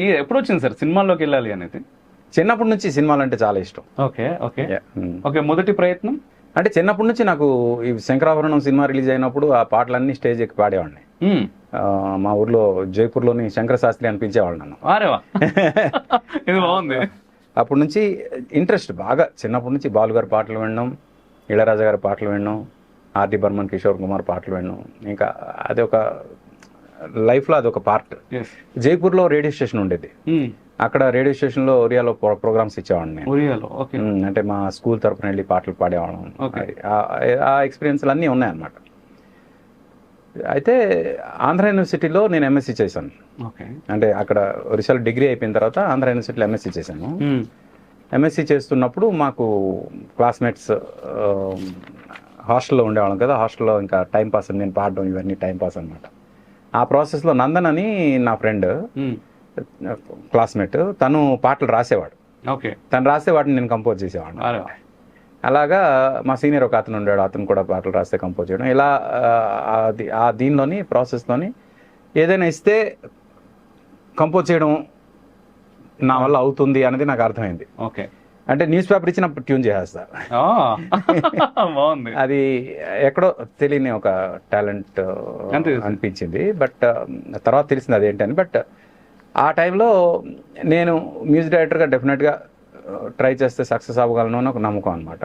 ఎప్పుడు వచ్చింది సార్? సినిమాల్లోకి వెళ్ళాలి అనేది? చిన్నప్పటి నుంచి సినిమాలు అంటే చాలా ఇష్టం. Okay okay. ఓకే మొదటి ప్రయత్నం? అంటే చిన్నప్పటి నుంచి నాకు ఈ శంకరాభరణం సినిమా రిలీజ్ అయినప్పుడు ఆ పాటలన్నీ స్టేజ్ ఎక్కి పాడేవాడిని. మా ఊర్లో జైపూర్లోని శంకర శాస్త్రి అనిపించేవాళ్ళు నన్ను. ఇది బాగుంది. అప్పటి నుంచి ఇంట్రెస్ట్ బాగా. చిన్నప్పటి నుంచి బాలు గారి పాటలు వినడం ఇళరాజా గారి పాటలు వినడం ఆర్డి బర్మన్ కిషోర్ కుమార్ పాటలు వినడం ఇంకా అది ఒక లైఫ్లో అది ఒక పార్ట్. జైపూర్లో రేడియో స్టేషన్ ఉండేది. అక్కడ రేడియో స్టేషన్లో ఒరియాలో ప్రోగ్రామ్స్ ఇచ్చేవాడిని నేను. ఉమ్, అంటే మా స్కూల్ తరపున వెళ్ళి పాటలు పాడేవాళ్ళం. ఆ- ఎక్స్పీరియన్స్లు అన్నీ ఉన్నాయన్నమాట. అయితే ఆంధ్ర యూనివర్సిటీలో నేను ఎంఎస్సీ చేశాను. ఓకే. అంటే అక్కడ ఒరిస్సాలో డిగ్రీ అయిపోయిన తర్వాత ఆంధ్ర యూనివర్సిటీలో ఎంఎస్సీ చేశాను. ఎంఎస్సీ చేస్తున్నప్పుడు మాకు క్లాస్మేట్స్ హాస్టల్లో ఉండేవాళ్ళం కదా హాస్టల్లో ఇంకా టైం పాస్ నేను పాడడం ఇవన్నీ టైం పాస్ అనమాట ఆ ప్రాసెస్లో నందన్ అని నా ఫ్రెండ్ క్లాస్మేట్ తను పాటలు రాసేవాడు. ఓకే. తను రాసే వాటిని నేను కంపోజ్ చేసేవాడిని. వారేవా అలాగా మా సీనియర్ ఒక అతను ఉండాడు అతను కూడా పాటలు రాస్తే కంపోజ్ చేయడం. ఇలా ఆ దీనిలోని ప్రాసెస్లోని ఏదైనా ఇస్తే కంపోజ్ చేయడం నా వల్ల అవుతుంది అనేది నాకు అర్థమైంది. ఓకే. అంటే న్యూస్ పేపర్ ఇచ్చినప్పుడు ట్యూన్ చేసేస్తా. ఆ, బాగుంది. అది ఎక్కడో తెలియని ఒక టాలెంట్. అనిపించింది. బట్ తర్వాత తెలిసింది అదేంటని. బట్ ఆ టైంలో నేను మ్యూజిక్ డైరెక్టర్గా డెఫినెట్గా ట్రై చేస్తే సక్సెస్ అవ్వగలను అని ఒక నమ్మకం అనమాట